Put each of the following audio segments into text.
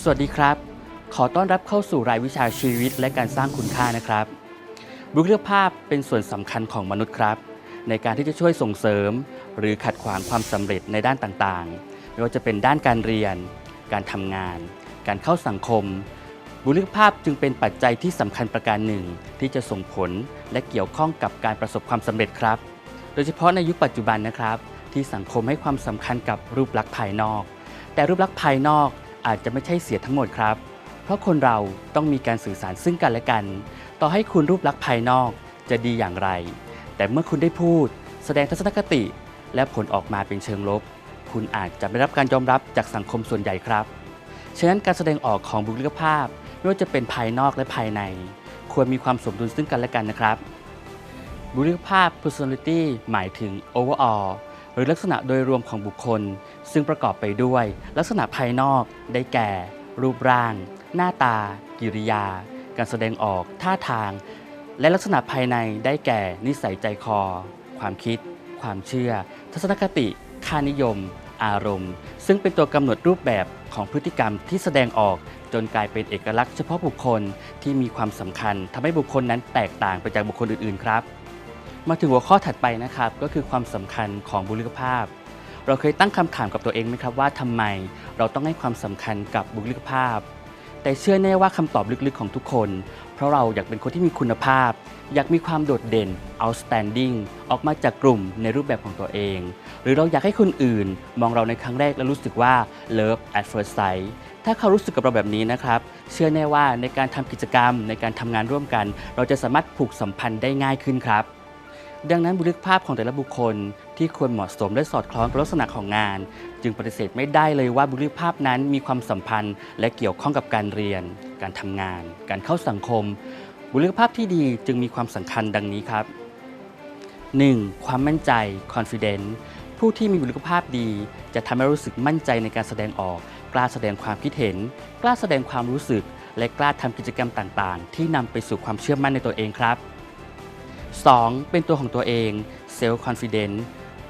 สวัสดีครับ ขอต้อนรับเข้าสู่รายวิชาชีวิตและการสร้างคุณค่านะครับ บุคลิกภาพเป็นส่วนสำคัญของมนุษย์ครับ ในการที่จะช่วยส่งเสริม หรือขัดขวางความสำเร็จในด้านต่างๆ ไม่ว่าจะเป็นด้านการเรียน การทำงาน การเข้าสังคม บุคลิกภาพจึงเป็นปัจจัยที่สำคัญประการหนึ่ง ที่จะส่งผลและเกี่ยวข้องกับการประสบความสำเร็จครับ โดยเฉพาะในยุคปัจจุบันนะครับ ที่สังคมให้ความสำคัญกับรูปลักษณ์ภายนอก แต่รูปลักษณ์ภายนอก อาจจะไม่ใช่เสียทั้งหมดครับ เพราะคนเราต้องมีการสื่อสารซึ่งกันและกัน ต่อให้คุณรูปลักษณ์ภายนอกจะดีอย่างไร แต่เมื่อคุณได้พูด แสดงทัศนคติ และผลออกมาเป็นเชิงลบ คุณอาจจะไม่รับการยอมรับจากสังคมส่วนใหญ่ครับ ฉะนั้นการแสดงออกของบุคลิกภาพไม่ว่าจะเป็นภายนอกและภายใน ควรมีความสมดุลซึ่งกันและกันนะครับบุคลิกภาพ personality หมายถึง overall หรือลักษณะโดยรวมของบุคคล ซึ่งประกอบไปด้วย ลักษณะภายนอก ได้แก่ รูปร่าง หน้าตา กิริยา การแสดงออกท่าทาง และลักษณะภายในได้แก่ นิสัยใจคอ ความคิด ความเชื่อ ทัศนคติ ค่านิยม อารมณ์ ซึ่งเป็นตัวกำหนดรูปแบบของพฤติกรรมที่แสดงออกจนกลายเป็นเอกลักษณ์เฉพาะบุคคลที่มีความสำคัญทำให้บุคคลนั้นแตกต่างไปจากบุคคลอื่นๆ ครับ มาถึงหัวข้อถัดไปนะครับ ก็คือความสำคัญของบุคลิกภาพ เราเคยตั้งคำถามกับตัวเองไหมครับว่าทำไมเราต้องให้ความสำคัญกับบุคลิกภาพ แต่เชื่อแน่ว่าคำตอบลึกๆของทุกคน เพราะเราอยากเป็นคนที่มีคุณภาพ อยากมีความโดดเด่น outstanding ออกมาจากกลุ่มในรูปแบบของตัวเอง หรือเราอยากให้คนอื่น มองเราในครั้งแรกแล้วรู้สึกว่า love at first sight ถ้าเขารู้สึกกับเราแบบนี้นะครับ เชื่อแน่ว่าในการทำกิจกรรมในการทำงานร่วมกัน เราจะสามารถผูกสัมพันธ์ได้ง่ายขึ้นครับ ดังนั้นบุคลิกภาพของแต่ละบุคคลที่ควรเหมาะสมและสอดคล้องกับลักษณะของงาน จึงปฏิเสธไม่ได้เลยว่าบุคลิกภาพนั้นมีความสัมพันธ์ และเกี่ยวข้องกับการเรียน การทำงาน การเข้าสังคม บุคลิกภาพที่ดีจึงมีความสำคัญดังนี้ครับ 1. ความมั่นใจ confidence ผู้ที่มีบุคลิกภาพดี จะทำให้รู้สึกมั่นใจในการแสดงออก กล้าแสดงความคิดเห็น กล้าแสดงความรู้สึก และกล้าทำกิจกรรมต่าง ๆ ที่นำไปสู่ความเชื่อมั่นในตัวเองครับ 2. เป็นตัวของตัวเอง self confidence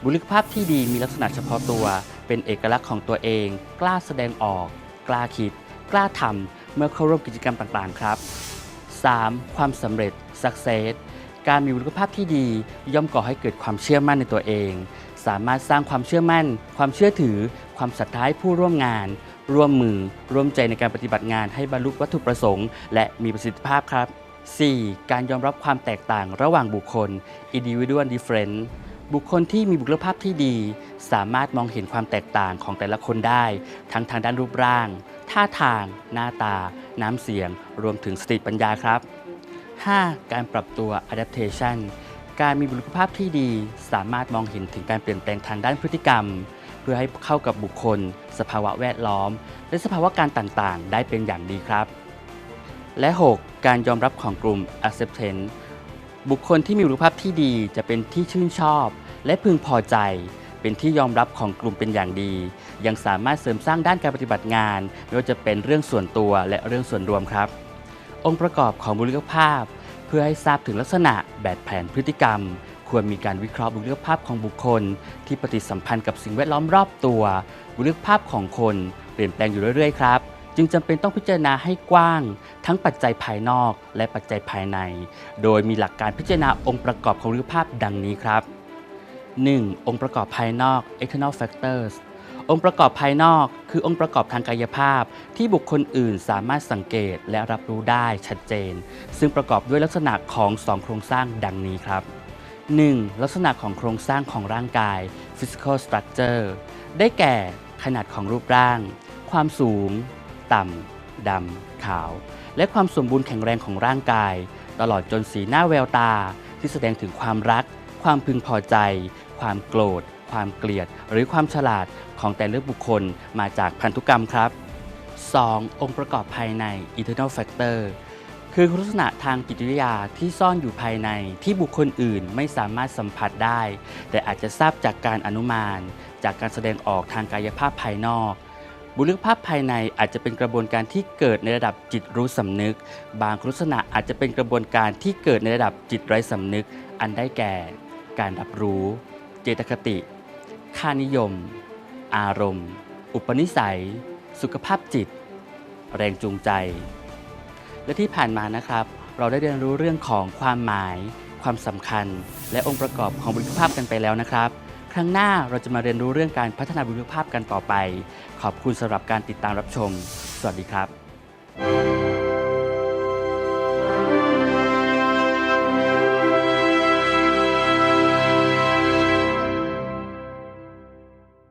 บุคลิกภาพที่ดีมีลักษณะเฉพาะตัว เป็นเอกลักษณ์ของตัวเอง กล้าแสดงออก กล้าคิด กล้าทำเมื่อเข้าร่วมกิจกรรมต่างๆ ครับ 3. ความสำเร็จ success การมีบุคลิกภาพที่ดีย่อมก่อให้เกิดความเชื่อมั่นในตัวเอง สามารถสร้างความเชื่อมั่น ความเชื่อถือ ความศรัทธาให้ผู้ร่วมงาน ร่วมมือ ร่วมใจในการปฏิบัติงานให้บรรลุวัตถุประสงค์ และมีประสิทธิภาพครับ 4. การยอมรับความแตกต่างระหว่างบุคคล individual difference บุคคลที่มีบุคลิกภาพที่ดี สามารถมองเห็นความแตกต่างของแต่ละคนได้ ทั้งทางด้านรูปร่าง ท่าทาง หน้าตา น้ำเสียง รวมถึงสติปัญญาครับ 5. การปรับตัว adaptation การมีบุคลิกภาพที่ดี สามารถมองเห็นถึงการเปลี่ยนแปลงทางด้านพฤติกรรม เพื่อให้เข้ากับบุคคล สภาวะแวดล้อม และสภาวะการต่างๆ ได้เป็นอย่างดีครับ และ 6. การยอมรับของกลุ่ม acceptance บุคคลที่มีบุคลิกภาพที่ดีจะเป็นที่ชื่นชอบ และพึงพอใจ เป็นที่ยอมรับของกลุ่มเป็นอย่างดี ยังสามารถเสริมสร้างด้านการปฏิบัติงาน ไม่ว่าจะเป็นเรื่องส่วนตัวและเรื่องส่วนรวมครับ องค์ประกอบของบุคลิกภาพ เพื่อให้ทราบถึงลักษณะแบบแผนพฤติกรรม ควรมีการวิเคราะห์บุคลิกภาพของบุคคล ที่ปฏิสัมพันธ์กับสิ่งแวดล้อมรอบตัว บุคลิกภาพของคน เปลี่ยนแปลงอยู่เรื่อยๆครับ จึงจำเป็นต้องพิจารณาให้กว้าง ทั้งปัจจัยภายนอกและปัจจัยภายใน โดยมีหลักการพิจารณาองค์ประกอบของบุคลิกภาพดังนี้ครับ 1. องค์ประกอบภายนอก external factors องค์ประกอบภายนอกคือองค์ประกอบทางกายภาพ ที่บุคคลอื่นสามารถสังเกตและรับรู้ได้ชัดเจน ซึ่งประกอบด้วยลักษณะของ 2 โครงสร้างดังนี้ครับ 1. ลักษณะของโครงสร้างของร่างกาย physical structure ได้แก่ขนาดของรูปร่าง ความสูง ต่ำดำขาว และความสมบูรณ์แข็งแรงของร่างกาย ตลอดจนสีหน้าแววตาที่แสดงถึงความรัก ความพึงพอใจ ความโกรธ ความเกลียด หรือความฉลาดของแต่ละบุคคลมาจากพันธุกรรมครับ 2. องค์ประกอบภายใน internal factor คือลักษณะทางจิตวิทยาที่ซ่อนอยู่ภายในที่บุคคลอื่นไม่สามารถสัมผัสได้ แต่อาจจะทราบจากการอนุมาน จากการแสดงออกทางกายภาพภายนอก บุคลิกภาพภายในอาจจะเป็นกระบวนการที่เกิดในระดับจิตรู้สำนึก บางลักษณะอาจจะเป็นกระบวนการที่เกิดในระดับจิตไร้สำนึก อันได้แก่ การรับรู้ เจตคติ ค่านิยม อารมณ์ อุปนิสัย สุขภาพจิต แรงจูงใจ และที่ผ่านมานะครับ เราได้เรียนรู้เรื่องของความหมาย ความสำคัญ และองค์ประกอบของบุคลิกภาพกันไปแล้วนะครับ ครั้งหน้าเราจะมาเรียนรู้เรื่องการพัฒนาบุคลิกภาพกันต่อไป ขอบคุณสำหรับการติดตามรับชม สวัสดีครับ